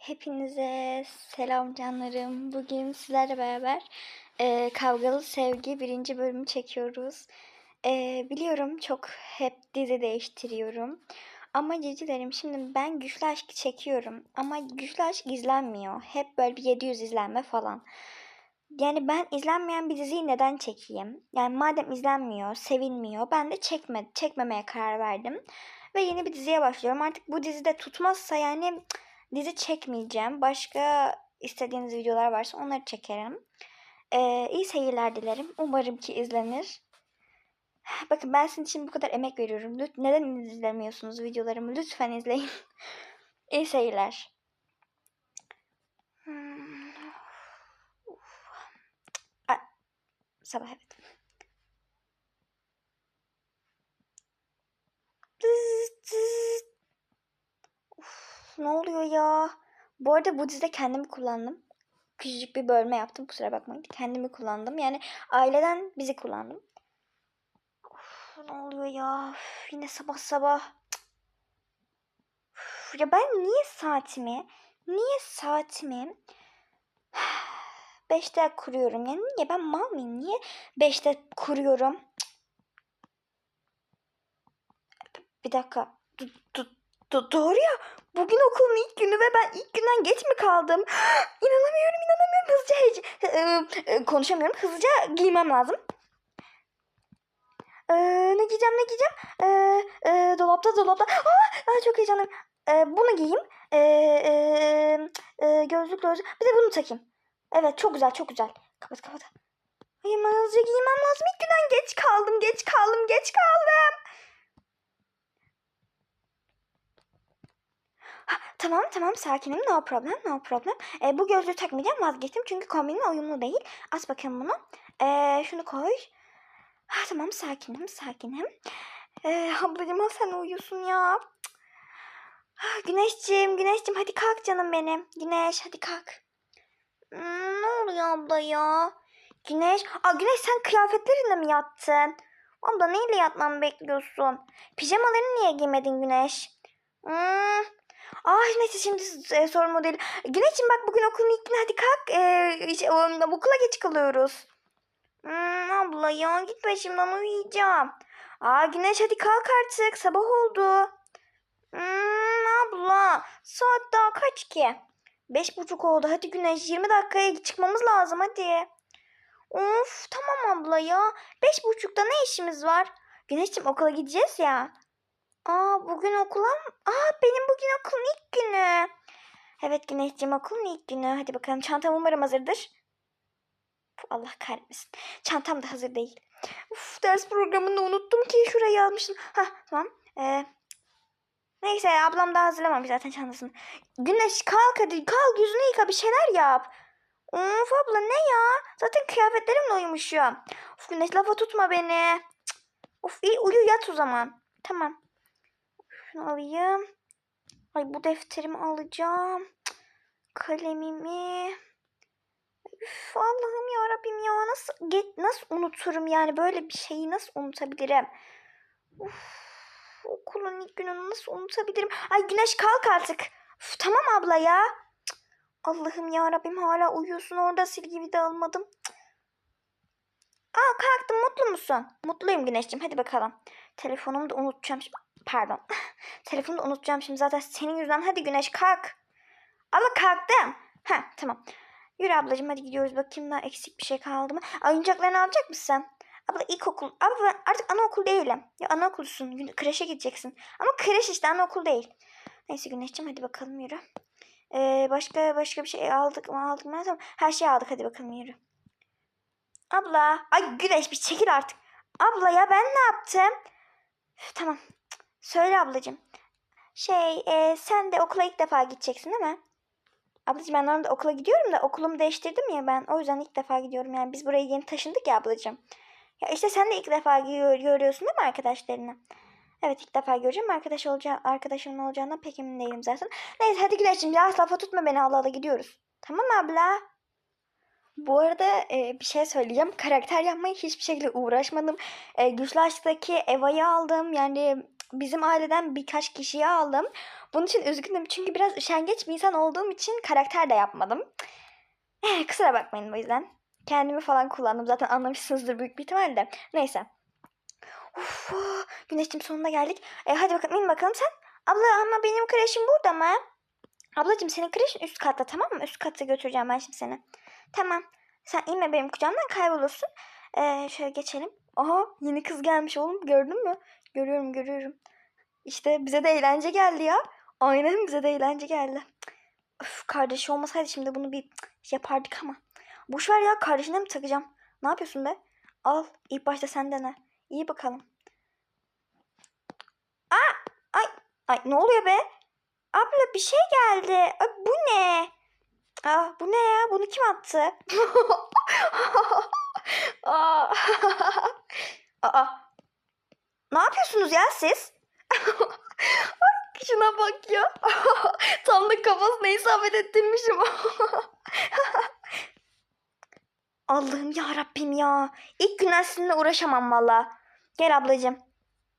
Hepinize selam canlarım. Bugün sizlerle beraber e, Kavgalı Sevgi birinci bölümü çekiyoruz. E, biliyorum çok hep dizi değiştiriyorum. Ama cicilerim şimdi ben Güçlü Aşk'ı çekiyorum. Ama Güçlü Aşk izlenmiyor. Hep böyle bir 700 izlenme falan. Yani ben izlenmeyen bir diziyi neden çekeyim? Yani madem izlenmiyor, sevilmiyor ben de çekme, çekmemeye karar verdim. Ve yeni bir diziye başlıyorum. Artık bu dizide tutmazsa yani cık, dizi çekmeyeceğim. Başka istediğiniz videolar varsa onları çekerim. Ee, iyi seyirler dilerim. Umarım ki izlenir. Bakın ben sizin için bu kadar emek veriyorum. Lüt neden izlemiyorsunuz videolarımı? Lütfen izleyin. iyi seyirler. Hmm. Sabah evet. Tıs, tıs. Ne oluyor ya? Bu arada bu dizide kendimi kullandım. Küçücük bir bölme yaptım kusura bakmayın. Kendimi kullandım. Yani aileden bizi kullandım. Uf, ne oluyor ya? Üf, yine sabah sabah. Üf, ya ben niye saatimi, niye saatimi 5'te kuruyorum? Yani niye ben mal mıyım? Niye 5'te kuruyorum? Bir dakika. Du- du- du- doğru ya. Bugün okulun ilk günü ve ben ilk günden geç mi kaldım? İnanamıyorum, inanamıyorum. Hızlıca hece- e, e, konuşamıyorum. Hızlıca giymem lazım. E, ne giyeceğim, ne giyeceğim? E, e, dolapta, dolapta. Aa, aa, çok heyecanlıyım. E, bunu giyeyim. E, e, e, gözlük, gözlük. Bir de bunu takayım. Evet, çok güzel, çok güzel. Kapat, kapat. Ay, hemen hızlıca giymem lazım. İlk günden geç kaldım, geç kaldım, geç kaldım. Ha, tamam tamam sakinim no problem no problem. E, bu gözlüğü takmayacağım vazgeçtim çünkü kombinle uyumlu değil. As bakalım bunu. E, şunu koy. Ha, tamam sakinim sakinim. E, ablacığım sen uyuyorsun ya. Ah, Güneşciğim güneşciğim hadi kalk canım benim. Güneş hadi kalk. Hmm, ne oluyor abla ya? Güneş. Aa, Güneş sen kıyafetlerinle mi yattın? Abla neyle yatmamı bekliyorsun? Pijamalarını niye giymedin Güneş? Hmm. Ay neyse şimdi e, sorun o değil. Güneş'im bak bugün okulun ilk günü hadi kalk. E, şey, okula geç kalıyoruz. Hmm, abla ya git başımdan uyuyacağım. Aa Güneş hadi kalk artık sabah oldu. Hmm, abla saat daha kaç ki? Beş buçuk oldu hadi Güneş 20 dakikaya çıkmamız lazım hadi. Of tamam abla ya. Beş buçukta ne işimiz var? Güneş'im okula gideceğiz ya. Aa bugün okula mı? Aa benim bugün okulun ilk günü. Evet Güneşciğim okulun ilk günü. Hadi bakalım çantam umarım hazırdır. Allah kahretmesin. Çantam da hazır değil. Uf ders programını unuttum ki şuraya yazmıştım. Ha tamam. Ee, neyse ablam da hazırlamamış zaten çantasını. Güneş kalk hadi kalk yüzünü yıka bir şeyler yap. Of abla ne ya? Zaten kıyafetlerimle uyumuşum. Of Güneş lafa tutma beni. Cık. Of iyi uyu yat o zaman. Tamam. Şunu alayım. Ay bu defterimi alacağım. Kalemimi. Üf, Allah'ım ya Rabbim ya nasıl get nasıl unuturum yani böyle bir şeyi nasıl unutabilirim? Uf, okulun ilk gününü nasıl unutabilirim? Ay Güneş kalk artık. Üf, tamam abla ya. Allah'ım ya Rabbim hala uyuyorsun orada silgimi de almadım. Cık. Aa kalktım mutlu musun? Mutluyum Güneşciğim hadi bakalım. Telefonumu da unutacağım. şimdi. Pardon. Telefonu da unutacağım şimdi zaten senin yüzünden. Hadi Güneş kalk. Allah kalktım. Ha tamam. Yürü ablacığım hadi gidiyoruz. Bakayım daha eksik bir şey kaldı mı? Oyuncaklarını alacak mısın? Abla ilkokul. Abla ben artık anaokul değilim. Ya anaokulsun. Kreşe gideceksin. Ama kreş işte anaokul değil. Neyse Güneşciğim hadi bakalım yürü. Ee, başka başka bir şey aldık mı aldık mı? Tamam. Her şeyi aldık hadi bakalım yürü. Abla. Ay Güneş bir çekil artık. Abla ya ben ne yaptım? Üf, tamam. Söyle ablacığım. Şey e, sen de okula ilk defa gideceksin değil mi? Ablacığım ben normalde okula gidiyorum da okulumu değiştirdim ya ben. O yüzden ilk defa gidiyorum. Yani biz buraya yeni taşındık ya ablacığım. Ya işte sen de ilk defa gör, görüyorsun değil mi arkadaşlarını? Evet ilk defa göreceğim. Arkadaş olacağı, arkadaşımın olacağından pek emin değilim zaten. Neyse hadi Güneş'cim ya lafa tutma beni Allah Allah gidiyoruz. Tamam abla? Bu arada e, bir şey söyleyeceğim. Karakter yapmaya hiçbir şekilde uğraşmadım. E, Güçlü Aşk'taki Eva'yı aldım. Yani bizim aileden birkaç kişiyi aldım. Bunun için üzgünüm çünkü biraz üşengeç bir insan olduğum için karakter de yapmadım. Eh, Kusura bakmayın bu yüzden. Kendimi falan kullandım. Zaten anlamışsınızdır büyük bir ihtimalle. Neyse. Uf, güneşim sonuna geldik. E, hadi bakalım in bakalım sen. Abla ama benim kreşim burada mı? Ablacığım senin kreşin üst katta tamam mı? Üst katta götüreceğim ben şimdi seni. Tamam. Sen inme benim kucağımdan kaybolursun. Ee, şöyle geçelim. Aha yeni kız gelmiş oğlum gördün mü? Görüyorum görüyorum. İşte bize de eğlence geldi ya. Aynen bize de eğlence geldi. Öf, kardeşi olmasaydı şimdi bunu bir yapardık ama. Boş ver ya kardeşine mi takacağım? Ne yapıyorsun be? Al ilk başta sen dene. İyi bakalım. Aa, ay, ay ne oluyor be? Abla bir şey geldi. Ay, bu ne? Aa, bu ne ya? Bunu kim attı? Aa. Ne yapıyorsunuz ya siz? Ay, şuna bak ya. Tam da kafasına isabet ettirmişim. Allah'ım ya Rabbim ya. İlk günden sizinle uğraşamam valla. Gel ablacığım.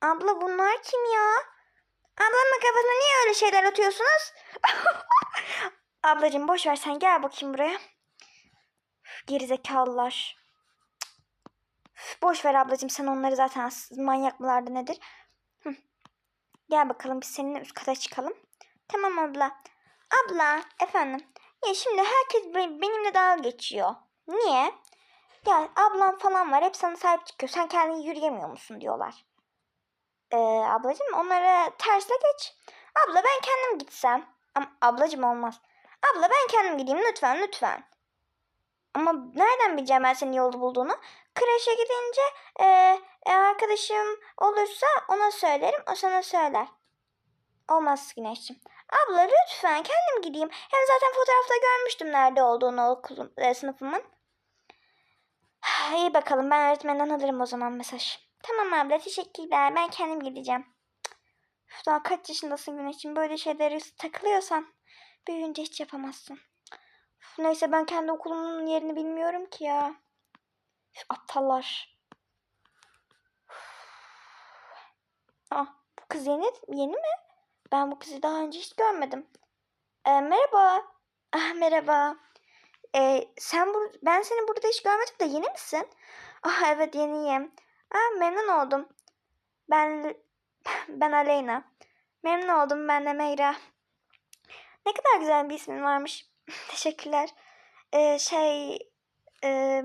Abla bunlar kim ya? Ablamın kafasına niye öyle şeyler atıyorsunuz? Ablacığım boş ver sen gel bakayım buraya. Gerizekalılar. Boş ver ablacığım sen onları zaten manyak mılardı nedir? Hı. Gel bakalım biz seninle üst kata çıkalım. Tamam abla. Abla efendim. Ya şimdi herkes be- benimle dalga geçiyor. Niye? Gel ablam falan var hep sana sahip çıkıyor. Sen kendin yürüyemiyor musun diyorlar. Ee, ablacığım onlara tersle geç. Abla ben kendim gitsem. Ama ablacığım olmaz. Abla ben kendim gideyim lütfen lütfen. Ama nereden bileceğim ben senin yolu bulduğunu? Kreşe gidince e, e, arkadaşım olursa ona söylerim. O sana söyler. Olmaz Güneşciğim. Abla lütfen kendim gideyim. Hem zaten fotoğrafta görmüştüm nerede olduğunu okulun, e, sınıfımın. İyi bakalım ben öğretmenden alırım o zaman mesaj. Tamam abla teşekkürler ben kendim gideceğim. Üf, daha kaç yaşındasın Güneş'im böyle şeylere takılıyorsan büyüyünce hiç yapamazsın. Üf, neyse ben kendi okulumun yerini bilmiyorum ki ya. Üf, aptallar. Ah bu kız yeni, yeni mi? Ben bu kızı daha önce hiç görmedim. Ee, merhaba. Ah merhaba. Ee, sen bur ben seni burada hiç görmedim de yeni misin? Ah evet yeniyim. Ah memnun oldum. Ben ben Aleyna. Memnun oldum ben de Meyra. Ne kadar güzel bir ismin varmış. Teşekkürler. Ee, şey e,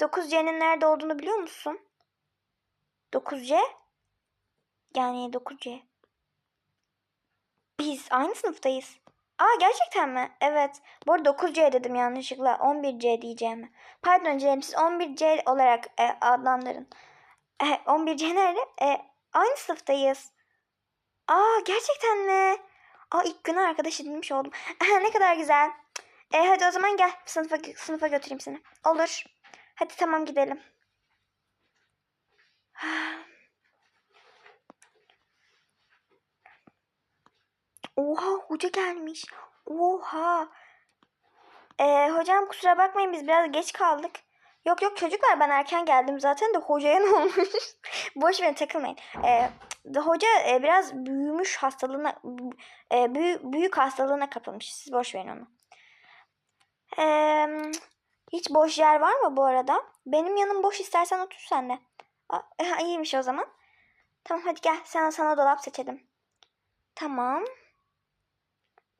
9C'nin nerede olduğunu biliyor musun? 9C? Yani 9C. Biz aynı sınıftayız. Aa gerçekten mi? Evet. Bu arada 9C dedim yanlışlıkla. 11C diyeceğimi. Pardon Cem siz 11C olarak e, adlandırın. E, 11C nerede? E, aynı sınıftayız. Aa gerçekten mi? Aa ilk gün arkadaş edinmiş oldum. ne kadar güzel. E, hadi o zaman gel sınıfa, sınıfa götüreyim seni. Olur. Hadi tamam gidelim. Oha hoca gelmiş. Oha. Ee, hocam kusura bakmayın biz biraz geç kaldık. Yok yok çocuklar ben erken geldim zaten de hocaya ne olmuş? Boş verin takılmayın. Ee, de hoca e, biraz büyümüş hastalığına e, büyü, büyük hastalığına kapılmış. Siz boş verin onu. Ee, hiç boş yer var mı bu arada? Benim yanım boş istersen otur sen de. Aa, iyiymiş o zaman. Tamam hadi gel sana sana dolap seçelim. Tamam.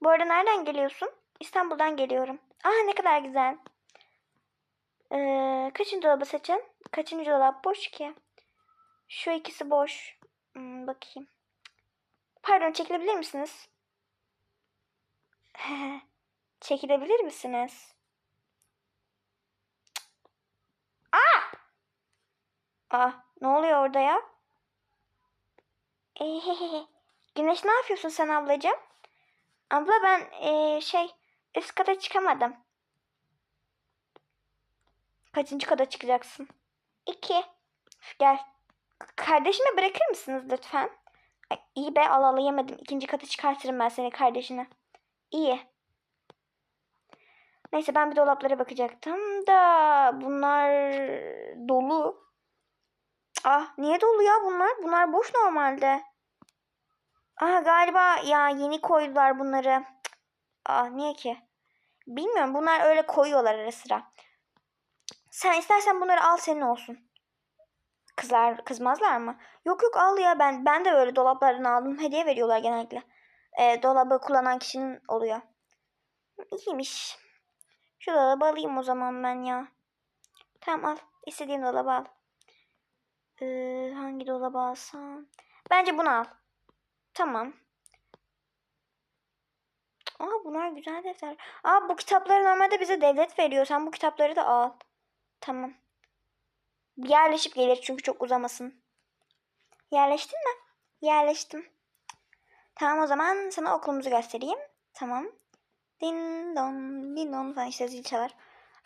Bu arada nereden geliyorsun? İstanbul'dan geliyorum. Aa ne kadar güzel. Ee, kaçıncı dolabı seçin? Kaçıncı dolap boş ki? Şu ikisi boş. Hmm, bakayım. Pardon çekilebilir misiniz? çekilebilir misiniz? Aa! Aa ne oluyor orada ya? Güneş ne yapıyorsun sen ablacığım? Abla ben eee, şey üst kata çıkamadım. Kaçıncı kata çıkacaksın? İki. Gel. Kardeşimi bırakır mısınız lütfen? Ay, iyi be al al yemedim. İkinci kata çıkartırım ben seni kardeşine. İyi. Neyse ben bir dolaplara bakacaktım da bunlar dolu. Ah niye dolu ya bunlar? Bunlar boş normalde. Ah galiba ya yeni koydular bunları. Ah niye ki? Bilmiyorum bunlar öyle koyuyorlar ara sıra. Sen istersen bunları al senin olsun. Kızlar kızmazlar mı? Yok yok al ya ben ben de öyle dolaplardan aldım. Hediye veriyorlar genellikle. Ee, dolabı kullanan kişinin oluyor. İyiymiş. Şu dolabı alayım o zaman ben ya. Tamam al. İstediğin dolabı al. Ee, hangi dolabı alsam? Bence bunu al. Tamam. Aa bunlar güzel defter. Aa bu kitapları normalde bize devlet veriyor. Sen bu kitapları da al. Tamam. Yerleşip gelir çünkü çok uzamasın. Yerleştin mi? Yerleştim. Tamam o zaman sana okulumuzu göstereyim. Tamam. Din don, din don falan işte zil çalar.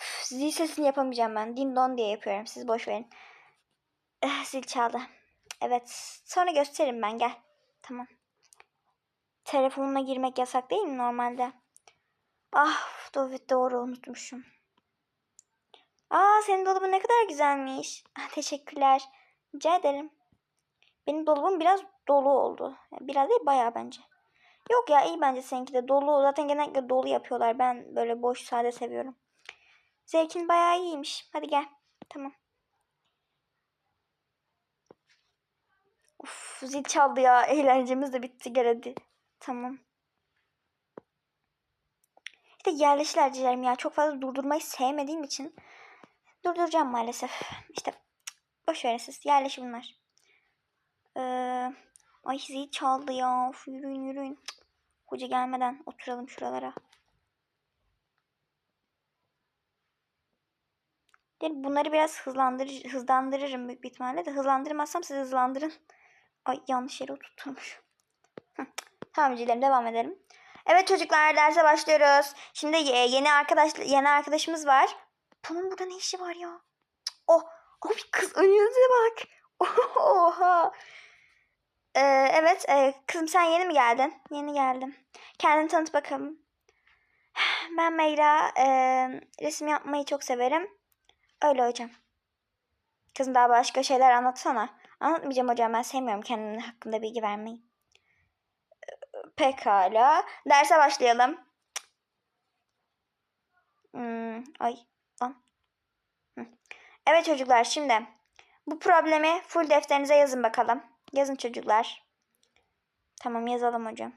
Üf, zil sesini yapamayacağım ben. Din don diye yapıyorum. Siz boş verin. Eh, zil çaldı. Evet. Sonra gösteririm ben. Gel. Tamam. Telefonuna girmek yasak değil mi normalde? Ah evet doğru unutmuşum. Aa senin dolabın ne kadar güzelmiş. Ah, teşekkürler. Rica ederim. Benim dolabım biraz dolu oldu. Biraz değil bayağı bence. Yok ya iyi bence seninki de dolu. Zaten genellikle dolu yapıyorlar. Ben böyle boş sade seviyorum. Zevkin bayağı iyiymiş. Hadi gel. Tamam. Uf zil çaldı ya. Eğlencemiz de bitti gel hadi. Tamam. İşte yerleşilercilerim ya. Çok fazla durdurmayı sevmediğim için durduracağım maalesef. İşte boş verin siz. Yerleş bunlar. Ee, ay zil çaldı ya. Uf, yürüyün yürüyün. Cık. Hoca gelmeden oturalım şuralara. Yani bunları biraz hızlandır hızlandırırım büyük bir ihtimalle de hızlandırmazsam siz hızlandırın. Ay yanlış yere oturtmuş. Tamam Cilerim devam edelim. Evet çocuklar derse başlıyoruz. Şimdi ye- yeni arkadaş yeni arkadaşımız var. Bunun burada ne işi var ya? Oh, oh bir kız önünüze bak. Oha. Ee, evet e, kızım sen yeni mi geldin? Yeni geldim. Kendini tanıt bakalım. Ben Meyra. e, resim yapmayı çok severim. Öyle hocam. Kızım daha başka şeyler anlatsana. Anlatmayacağım hocam ben sevmiyorum kendimin hakkında bilgi vermeyi. Pekala. Derse başlayalım. Hmm, ay. Evet çocuklar şimdi. Bu problemi full defterinize yazın bakalım. Yazın çocuklar. Tamam yazalım hocam.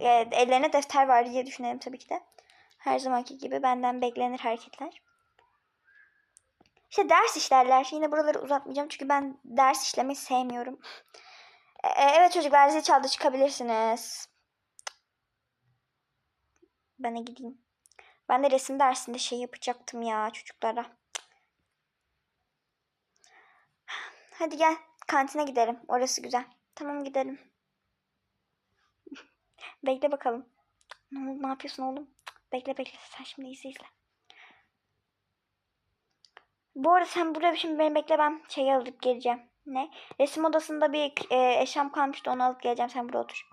Ee, ellerine defter var diye düşünelim tabii ki de. Her zamanki gibi benden beklenir hareketler. İşte ders işlerler. Yine buraları uzatmayacağım çünkü ben ders işlemeyi sevmiyorum. Ee, evet çocuklar zil çaldı çıkabilirsiniz. Ben de gideyim. Ben de resim dersinde şey yapacaktım ya çocuklara. Hadi gel kantine gidelim. Orası güzel. Tamam gidelim. bekle bakalım. Ne ne yapıyorsun oğlum? Bekle bekle sen şimdi izle izle. Bu arada sen burada şimdi beni bekle ben şeyi alıp geleceğim. Ne? Resim odasında bir e, eşyam kalmıştı onu alıp geleceğim sen burada otur.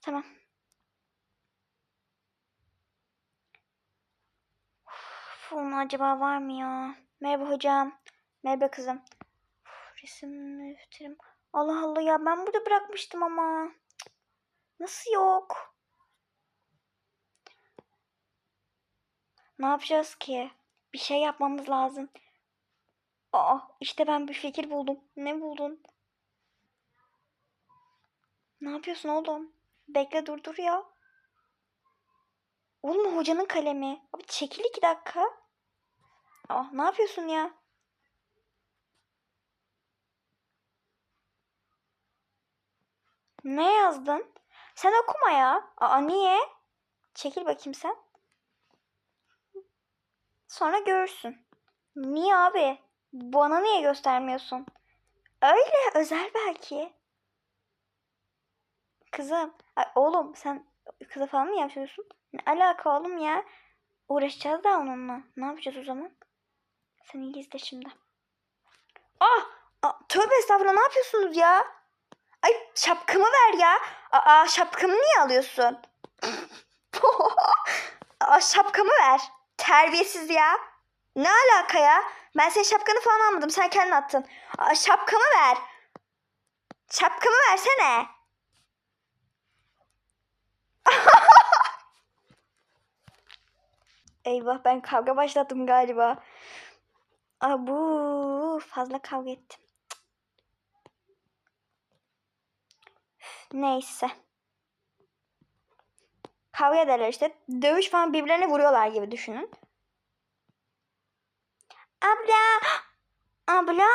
Tamam. Uf, onun acaba var mı ya? Merhaba hocam. Merhaba kızım. Resim defterim. Allah Allah ya ben burada bırakmıştım ama. Nasıl yok? Ne yapacağız ki? Bir şey yapmamız lazım. Aa işte ben bir fikir buldum. Ne buldun? Ne yapıyorsun oğlum? Bekle dur dur ya. Oğlum hocanın kalemi. Abi çekil iki dakika. Aa ne yapıyorsun ya? Ne yazdın? Sen okuma ya. Aa niye? Çekil bakayım sen. Sonra görürsün. Niye abi? Bana niye göstermiyorsun? Öyle özel belki. Kızım, ay oğlum sen kıza falan mı yapıyorsun? Ne alaka oğlum ya? Uğraşacağız da onunla. Ne yapacağız o zaman? Sen iyi izle şimdi. Ah! Aa, tövbe estağfurullah ne yapıyorsunuz ya? Ay şapkamı ver ya. Aa şapkamı niye alıyorsun? Aa, şapkamı ver. Terbiyesiz ya. Ne alaka ya? Ben senin şapkanı falan almadım. Sen kendin attın. Aa, şapkamı ver. Şapkamı versene. Eyvah ben kavga başlattım galiba. Aa, bu fazla kavga ettim. Neyse. Kavga ederler işte. Dövüş falan birbirlerine vuruyorlar gibi düşünün. Abla. Abla.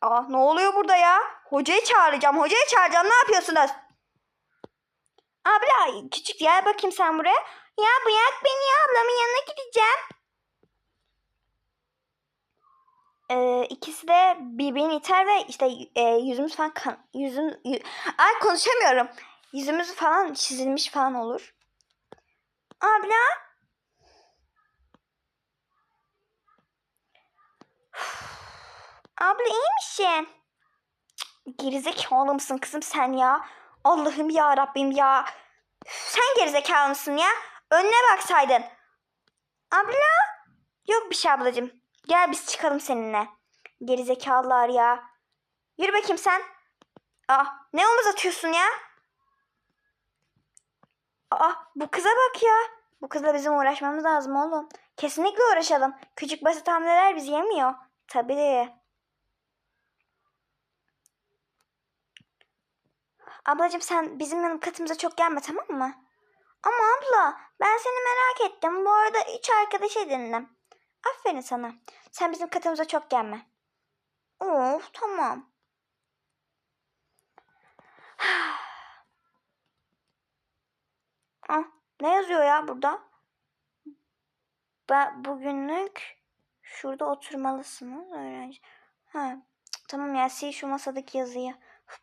Aa ne oluyor burada ya? Hocayı çağıracağım. Hocayı çağıracağım. Ne yapıyorsunuz? Abla küçük gel bakayım sen buraya. Ya bırak beni ya ablamın yanına gideceğim. Ee, ikisi de birbirini iter ve işte e, yüzümüz falan kan, yüzüm yü- ay konuşamıyorum. Yüzümüz falan çizilmiş falan olur. Abla. Abla iyi misin? Gerizekalı mısın kızım sen ya? Allah'ım ya Rabbim ya. Sen gerizekalı mısın ya? Önüne baksaydın. Abla. Yok bir şey ablacığım. Gel biz çıkalım seninle. Gerizekalılar ya. Yürü bakayım sen. Aa, ne omuz atıyorsun ya? Aa, bu kıza bak ya. Bu kızla bizim uğraşmamız lazım oğlum. Kesinlikle uğraşalım. Küçük basit hamleler bizi yemiyor. Tabii. Ablacığım sen bizim yanım katımıza çok gelme tamam mı? Ama abla ben seni merak ettim. Bu arada üç arkadaş edindim. Aferin sana. Sen bizim katımıza çok gelme. Of tamam. ah, ne yazıyor ya burada? Ben bugünlük şurada oturmalısınız öğrenci. Ha, tamam ya sil şu masadaki yazıyı.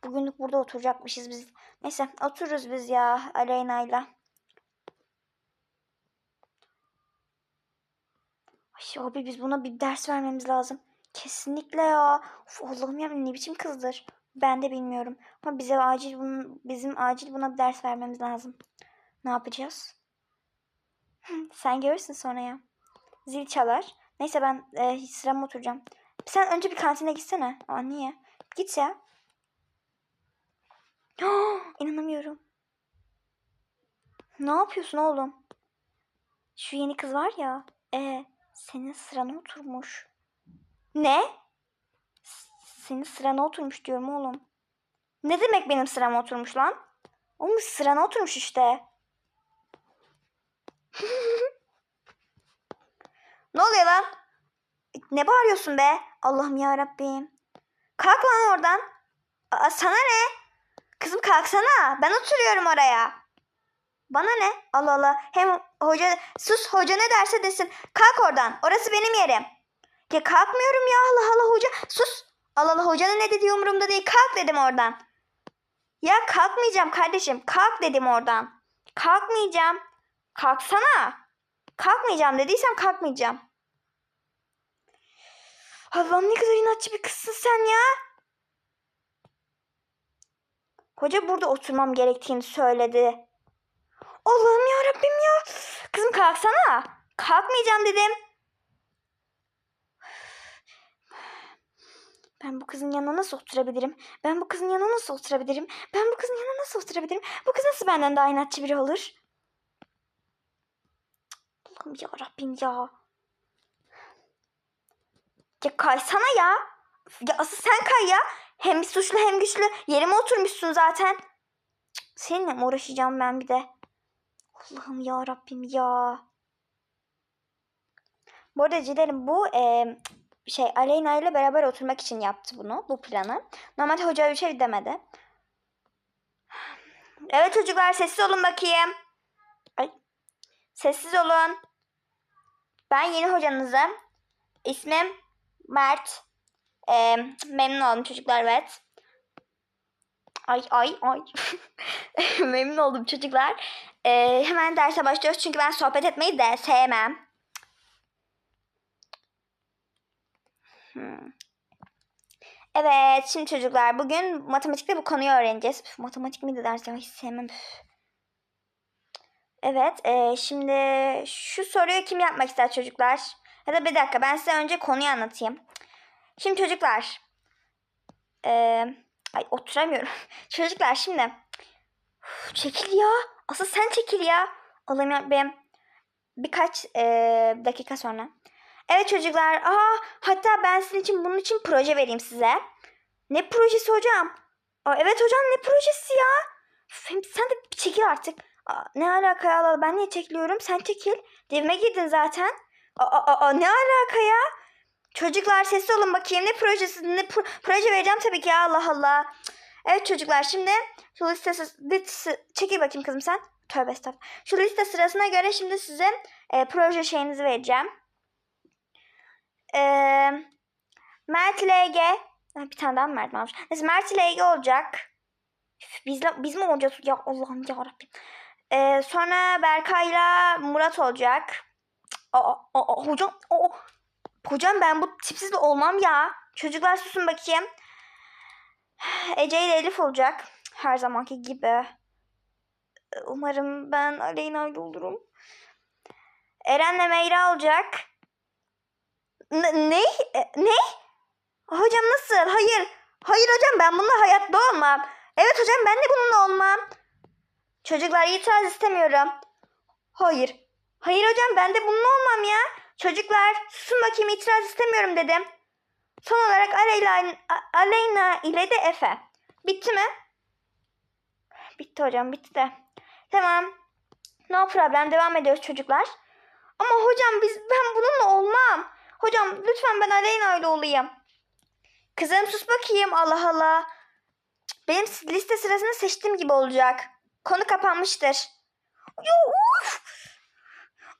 Bugünlük burada oturacakmışız biz. Neyse otururuz biz ya Aleyna'yla. Ay abi biz buna bir ders vermemiz lazım. Kesinlikle ya. Of, Allah'ım ya ne biçim kızdır. Ben de bilmiyorum. Ama bize acil bunun, bizim acil buna bir ders vermemiz lazım. Ne yapacağız? Sen görürsün sonra ya. Zil çalar. Neyse ben e, sırama oturacağım. Sen önce bir kantine gitsene. Aa niye? Git ya. İnanamıyorum. Ne yapıyorsun oğlum? Şu yeni kız var ya. E senin sırana oturmuş. Ne? Senin sırana oturmuş diyorum oğlum. Ne demek benim sırama oturmuş lan? Oğlum sırana oturmuş işte. ne oluyor lan? Ne bağırıyorsun be? Allah'ım ya Rabbim. Kalk lan oradan. Aa, sana ne? Kızım kalksana. Ben oturuyorum oraya. Bana ne? Allah Allah. Hem hoca sus hoca ne derse desin. Kalk oradan. Orası benim yerim. Ya kalkmıyorum ya Allah Allah hoca. Sus. Allah Allah hocanın ne dediği umurumda değil. Kalk dedim oradan. Ya kalkmayacağım kardeşim. Kalk dedim oradan. Kalkmayacağım. Kalksana. Kalkmayacağım dediysem kalkmayacağım. Allah'ım ne kadar inatçı bir kızsın sen ya. Hoca burada oturmam gerektiğini söyledi. Allah'ım ya Rabbim ya. Kızım kalksana. Kalkmayacağım dedim. Ben bu kızın yanına nasıl oturabilirim? Ben bu kızın yanına nasıl oturabilirim? Ben bu kızın yanına nasıl oturabilirim? Bu kız nasıl benden daha inatçı biri olur? Allah'ım ya Rabbim ya. Ya kaysana ya. Ya asıl sen kay ya. Hem suçlu hem güçlü. Yerime oturmuşsun zaten. Seninle mi uğraşacağım ben bir de? Allah'ım ya Rabbim ya. Bu arada Cilerim bu e, şey Aleyna ile beraber oturmak için yaptı bunu. Bu planı. Normalde hoca öyle şey demedi. Evet çocuklar sessiz olun bakayım. Ay. Sessiz olun. Ben yeni hocanızım. İsmim Mert. E, memnun oldum çocuklar evet. Ay ay ay. memnun oldum çocuklar. E, hemen derse başlıyoruz çünkü ben sohbet etmeyi de sevmem. Hmm. Evet şimdi çocuklar bugün matematikte bu konuyu öğreneceğiz. Üf, matematik miydi ders ya hiç sevmem. Üf. Evet. e, şimdi şu soruyu kim yapmak ister çocuklar? Ya da bir dakika ben size önce konuyu anlatayım. Şimdi çocuklar. e, ay oturamıyorum. çocuklar şimdi. Uf, çekil ya. Asıl sen çekil ya. Ya benim birkaç e, dakika sonra. Evet çocuklar. Aa, hatta ben sizin için bunun için proje vereyim size. Ne projesi hocam? Aa, evet hocam ne projesi ya? Hem sen de çekil artık. Aa, ne alaka ya ben niye çekiliyorum? Sen çekil. Devime girdin zaten. Aa, aa, aa, ne alaka ya? Çocuklar sesli olun bakayım. Ne projesi? Ne pro- proje vereceğim tabii ki ya Allah Allah. Evet çocuklar şimdi şu liste, liste çekil bakayım kızım sen. Tövbe estağfurullah. Şu liste sırasına göre şimdi size e, proje şeyinizi vereceğim. E, Mert LG. Ha, Bir tane daha Mert varmış? Neyse Mert LG olacak. Üf, Biz, biz mi olacağız? Ya Allah'ım ya Rabbim. E, sonra Berkay'la Murat olacak. Aa, aa, hocam, aa, hocam ben bu tipsiz olmam ya. Çocuklar susun bakayım. Ece ile Elif olacak. Her zamanki gibi. Umarım ben Aleyna ile olurum. Eren'le Meyra olacak. N- ne? E, Ne? Hocam nasıl? Hayır. Hayır hocam ben bununla hayatta olmam. Evet hocam ben de bununla olmam. Çocuklar itiraz istemiyorum. Hayır. Hayır hocam ben de bununla olmam ya. Çocuklar susun bakayım itiraz istemiyorum dedim. Son olarak Aleyna, ile de Efe. Bitti mi? Bitti hocam bitti de. Tamam. No problem devam ediyoruz çocuklar. Ama hocam biz ben bununla olmam. Hocam lütfen ben Aleyna ile olayım. Kızım sus bakayım Allah Allah. Benim liste sırasını seçtiğim gibi olacak. Konu kapanmıştır. Ya uf.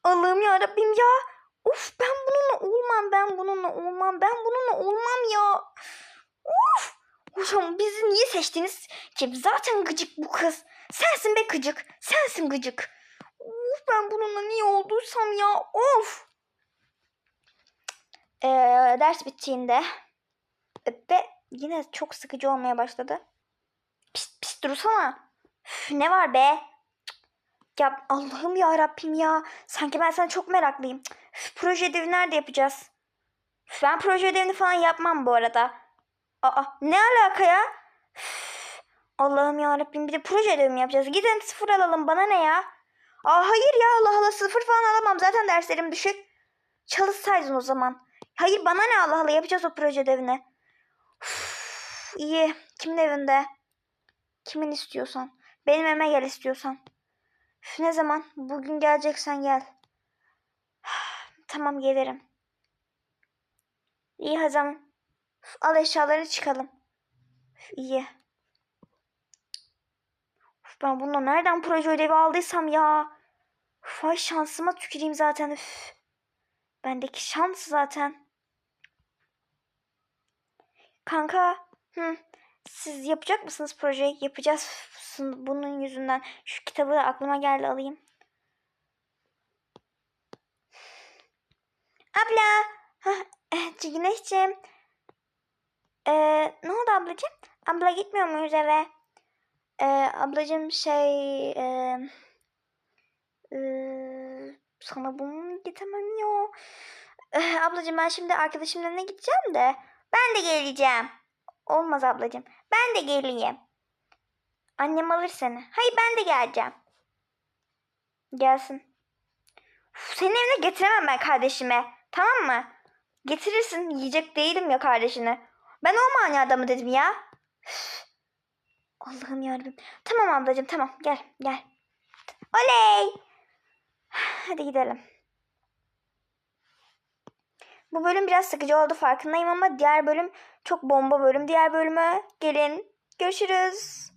Allah'ım ya Rabbim ya. Uf ben bununla olmam ben bununla olmam ben bununla olmam ya. Uf. Hocam bizi niye seçtiniz ki? Zaten gıcık bu kız. Sensin be gıcık. Sensin gıcık. Uf ben bununla niye olduysam ya. Of. Ee, ders bittiğinde ve yine çok sıkıcı olmaya başladı. Pis pis dursana. Üf, ne var be? Ya Allah'ım ya Rabbim ya. Sanki ben sana çok meraklıyım. Cık. Proje ödevi nerede yapacağız? Ben proje ödevini falan yapmam bu arada. Aa ne alaka ya? Allah'ım ya Rabbim bir de proje ödevi mi yapacağız? Gidin sıfır alalım bana ne ya? Aa hayır ya Allah Allah sıfır falan alamam. Zaten derslerim düşük. Çalışsaydın o zaman. Hayır bana ne Allah Allah yapacağız o proje ödevini. Üf, iyi. Kimin evinde? Kimin istiyorsan. Benim evime gel istiyorsan. Üf, ne zaman? Bugün geleceksen gel. Tamam gelirim. İyi. Üf, al eşyaları çıkalım. İyi. Üf, ben bununla nereden proje ödevi aldıysam ya. Üf, ay şansıma tüküreyim zaten. Üf. Bendeki şans zaten. Kanka. Hı. Siz yapacak mısınız projeyi? Yapacağız. Bunun yüzünden. Şu kitabı da aklıma geldi alayım. Abla. Eh, Güneşciğim. Ee, ne oldu ablacığım? Abla gitmiyor muyuz eve? Ee, ablacığım şey... E, e, sana bunu mu getirmem ya? Eh, ablacığım ben şimdi arkadaşımla ne gideceğim de. Ben de geleceğim. Olmaz ablacığım. Ben de geleyim. Annem alır seni. Hayır ben de geleceğim. Gelsin. Uf, senin evine getiremem ben kardeşime. Tamam mı? Getirirsin. Yiyecek değilim ya kardeşini. Ben o manada mı dedim ya? Allah'ım yarabbim. Tamam ablacığım tamam. Gel gel. Oley. Hadi gidelim. Bu bölüm biraz sıkıcı oldu farkındayım ama diğer bölüm çok bomba bölüm. Diğer bölüme gelin. Görüşürüz.